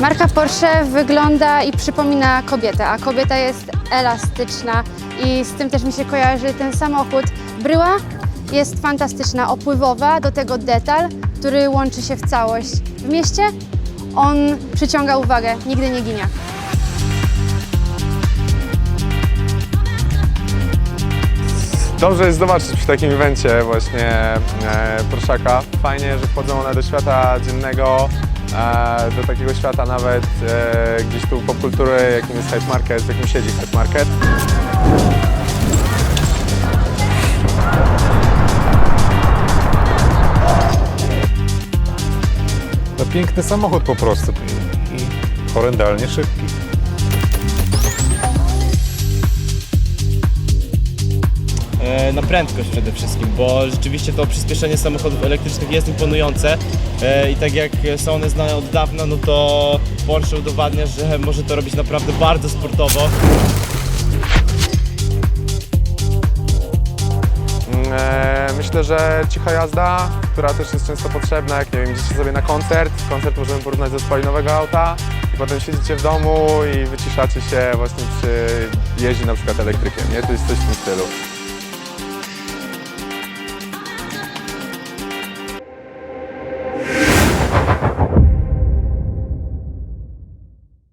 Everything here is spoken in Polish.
Marka Porsche wygląda i przypomina kobietę, a kobieta jest elastyczna i z tym też mi się kojarzy ten samochód. Bryła jest fantastyczna, opływowa, do tego detal, który łączy się w całość. W mieście on przyciąga uwagę, nigdy nie ginie. Dobrze jest zobaczyć przy takim evencie właśnie e. Fajnie, że wchodzą one do świata dziennego, do takiego świata nawet e, gdzieś tu popkultury, jakim jest Hype Market, jakim siedzi Hype Market. To piękny samochód po prostu i horrendalnie szybki. Na prędkość przede wszystkim, bo rzeczywiście to przyspieszenie samochodów elektrycznych jest imponujące e, i tak jak są one znane od dawna, no to Porsche udowadnia, że może to robić naprawdę bardzo sportowo. Mm, E, myślę, że cicha jazda, która też jest często potrzebna, jak nie wiem, idziecie sobie na koncert, koncert możemy porównać do spalinowego auta i potem siedzicie w domu i wyciszacie się właśnie przy jeździe na przykład elektrykiem, nie? To jest coś w tym stylu.